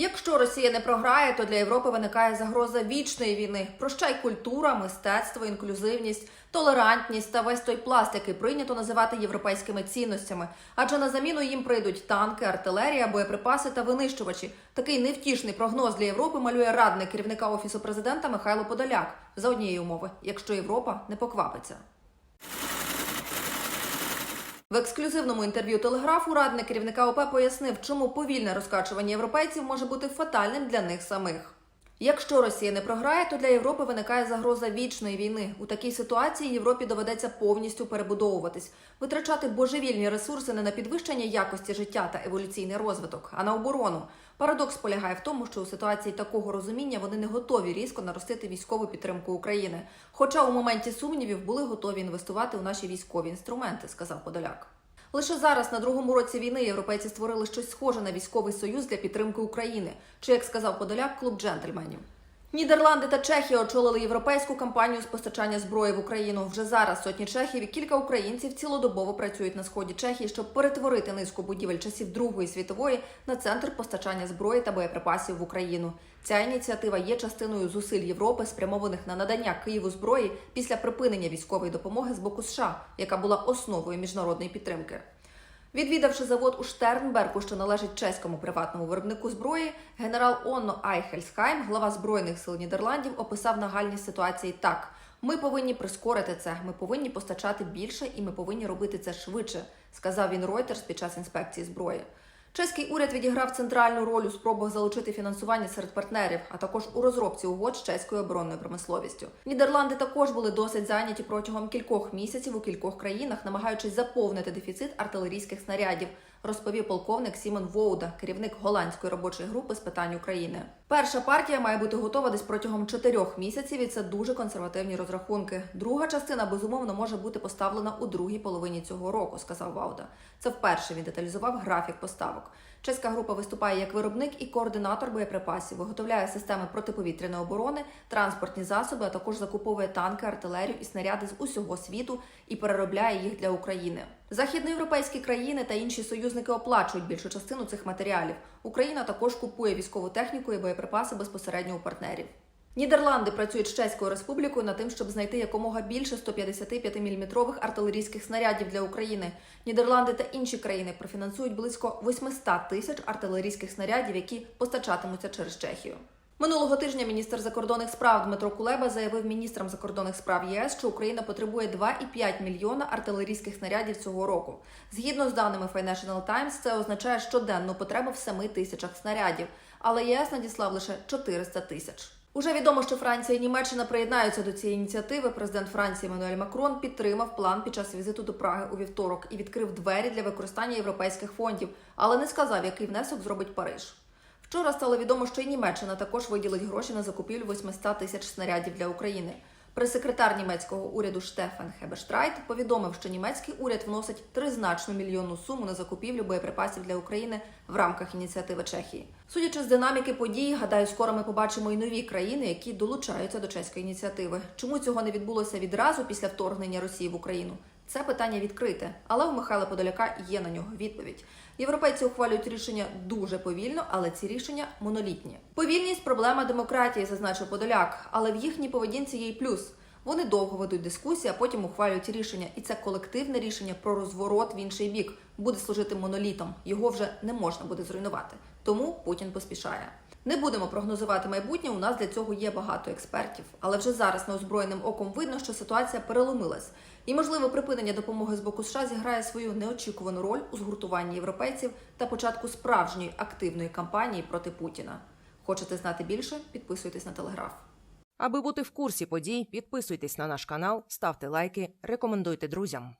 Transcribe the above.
Якщо Росія не програє, то для Європи виникає загроза вічної війни. Прощай культура, мистецтво, інклюзивність, толерантність та весь той пласт, який прийнято називати європейськими цінностями. Адже на заміну їм прийдуть танки, артилерія, боєприпаси та винищувачі. Такий невтішний прогноз для Європи малює радник керівника офісу президента Михайло Подоляк за однієї умови, якщо Європа не поквапиться. Ексклюзивному інтерв'ю телеграфу радник керівника ОП пояснив, чому повільне розкачування європейців може бути фатальним для них самих. Якщо Росія не програє, то для Європи виникає загроза вічної війни. У такій ситуації Європі доведеться повністю перебудовуватись, витрачати божевільні ресурси не на підвищення якості життя та еволюційний розвиток, а на оборону. Парадокс полягає в тому, що у ситуації такого розуміння вони не готові різко наростити військову підтримку України. Хоча у моменті сумнівів були готові інвестувати у наші військові інструменти, сказав Подоляк. Лише зараз, на другому році війни, європейці створили щось схоже на військовий союз для підтримки України, чи як сказав Подоляк, клуб джентльменів. Нідерланди та Чехія очолили європейську кампанію з постачання зброї в Україну. Вже зараз сотні чехів і кілька українців цілодобово працюють на сході Чехії, щоб перетворити низку будівель часів Другої світової на центр постачання зброї та боєприпасів в Україну. Ця ініціатива є частиною зусиль Європи, спрямованих на надання Києву зброї після припинення військової допомоги з боку США, яка була основою міжнародної підтримки. Відвідавши завод у Штернберку, що належить чеському приватному виробнику зброї, генерал Онно Айхельсхайм, глава збройних сил Нідерландів, описав нагальні ситуації так: ми повинні прискорити це, ми повинні постачати більше, і ми повинні робити це швидше, сказав він Reuters під час інспекції зброї. Чеський уряд відіграв центральну роль у спробах залучити фінансування серед партнерів, а також у розробці угод з чеською оборонною промисловістю. Нідерланди також були досить зайняті протягом кількох місяців у кількох країнах, намагаючись заповнити дефіцит артилерійських снарядів, розповів полковник Сімон Воуда, керівник голландської робочої групи з питань України. Перша партія має бути готова десь протягом чотирьох місяців, і це дуже консервативні розрахунки. Друга частина безумовно може бути поставлена у другій половині цього року, сказав Вауда. Це вперше він деталізував графік поставок. Чеська група виступає як виробник і координатор боєприпасів, виготовляє системи протиповітряної оборони, транспортні засоби, а також закуповує танки, артилерію і снаряди з усього світу і переробляє їх для України. Західноєвропейські країни та інші союзники оплачують більшу частину цих матеріалів. Україна також купує військову техніку і боєприпаси безпосередньо у партнерів. Нідерланди працюють з Чеською республікою над тим, щоб знайти якомога більше 155-мм артилерійських снарядів для України. Нідерланди та інші країни профінансують близько 800 тисяч артилерійських снарядів, які постачатимуться через Чехію. Минулого тижня міністр закордонних справ Дмитро Кулеба заявив міністрам закордонних справ ЄС, що Україна потребує 2,5 мільйона артилерійських снарядів цього року. Згідно з даними Financial Times, це означає щоденну потребу в 7 тисячах снарядів, але ЄС надіслав лише 400 тисяч. Уже відомо, що Франція і Німеччина приєднаються до цієї ініціативи. Президент Франції Еммануель Макрон підтримав план під час візиту до Праги у вівторок і відкрив двері для використання європейських фондів, але не сказав, який внесок зробить Париж. Вчора стало відомо, що і Німеччина також виділить гроші на закупівлю 800 тисяч снарядів для України. Прес-секретар німецького уряду Штефан Хебештрайт повідомив, що німецький уряд вносить тризначну мільйонну суму на закупівлю боєприпасів для України в рамках ініціативи Чехії. Судячи з динаміки подій, гадаю, скоро ми побачимо і нові країни, які долучаються до чеської ініціативи. Чому цього не відбулося відразу після вторгнення Росії в Україну? Це питання відкрите, але у Михайла Подоляка є на нього відповідь. Європейці ухвалюють рішення дуже повільно, але ці рішення монолітні. Повільність проблема демократії, зазначив Подоляк, але в їхній поведінці є й плюс. Вони довго ведуть дискусії, а потім ухвалюють рішення, і це колективне рішення про розворот в інший бік буде служити монолітом. Його вже не можна буде зруйнувати. Тому Путін поспішає. Не будемо прогнозувати майбутнє. У нас для цього є багато експертів, але вже зараз неозброєним оком видно, що ситуація переломилась, і можливо припинення допомоги з боку США зіграє свою неочікувану роль у згуртуванні європейців та початку справжньої активної кампанії проти Путіна. Хочете знати більше? Підписуйтесь на телеграф. Аби бути в курсі подій, підписуйтесь на наш канал, ставте лайки, рекомендуйте друзям.